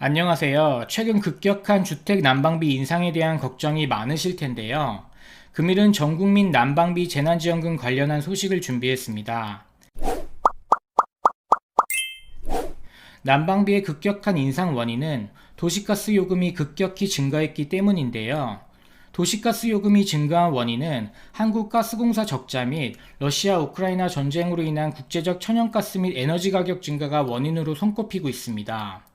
안녕하세요. 최근 급격한 주택 난방비 인상에 대한 걱정이 많으실 텐데요. 금일은 전국민 난방비 재난지원금 관련한 소식을 준비했습니다. 난방비의 급격한 인상 원인은 도시가스 요금이 급격히 증가했기 때문인데요. 도시가스 요금이 증가한 원인은 한국가스공사 적자 및 러시아 우크라이나 전쟁으로 인한 국제적 천연가스 및 에너지 가격 증가가 원인으로 손꼽히고 있습니다.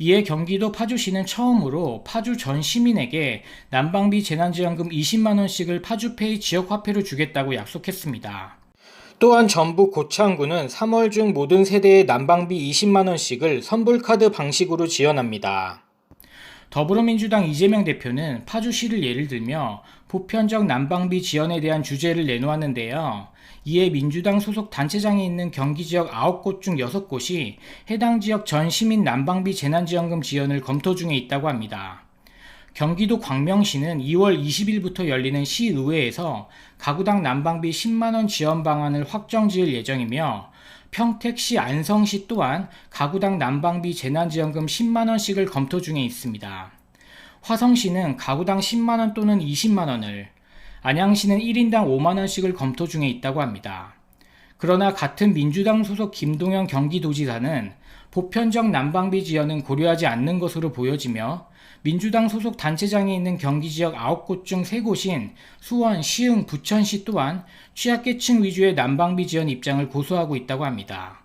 이에 경기도 파주시는 처음으로 파주 전 시민에게 난방비 재난지원금 20만원씩을 파주페이 지역화폐로 주겠다고 약속했습니다. 또한 전북 고창군은 3월 중 모든 세대에 난방비 20만원씩을 선불카드 방식으로 지원합니다. 더불어민주당 이재명 대표는 파주시를 예를 들며 보편적 난방비 지원에 대한 주제를 내놓았는데요. 이에 민주당 소속 단체장에 있는 경기 지역 9곳 중 6곳이 해당 지역 전 시민 난방비 재난지원금 지원을 검토 중에 있다고 합니다. 경기도 광명시는 2월 20일부터 열리는 시의회에서 가구당 난방비 10만원 지원 방안을 확정 지을 예정이며 평택시 안성시 또한 가구당 난방비 재난지원금 10만원씩을 검토 중에 있습니다. 화성시는 가구당 10만원 또는 20만원을, 안양시는 1인당 5만원씩을 검토 중에 있다고 합니다. 그러나 같은 민주당 소속 김동연 경기도지사는 보편적 난방비 지원은 고려하지 않는 것으로 보여지며 민주당 소속 단체장이 있는 경기 지역 9곳 중 3곳인 수원, 시흥, 부천시 또한 취약계층 위주의 난방비 지원 입장을 고수하고 있다고 합니다.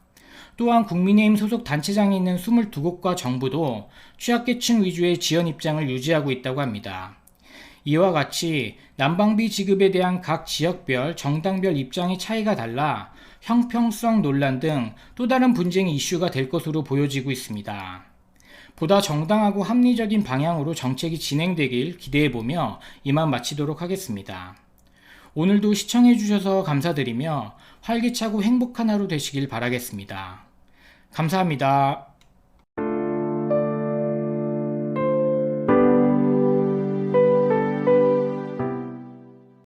또한 국민의힘 소속 단체장이 있는 22곳과 정부도 취약계층 위주의 지원 입장을 유지하고 있다고 합니다. 이와 같이 난방비 지급에 대한 각 지역별, 정당별 입장의 차이가 달라 형평성 논란 등 또 다른 분쟁 이슈가 될 것으로 보여지고 있습니다. 보다 정당하고 합리적인 방향으로 정책이 진행되길 기대해보며 이만 마치도록 하겠습니다. 오늘도 시청해주셔서 감사드리며 활기차고 행복한 하루 되시길 바라겠습니다. 감사합니다.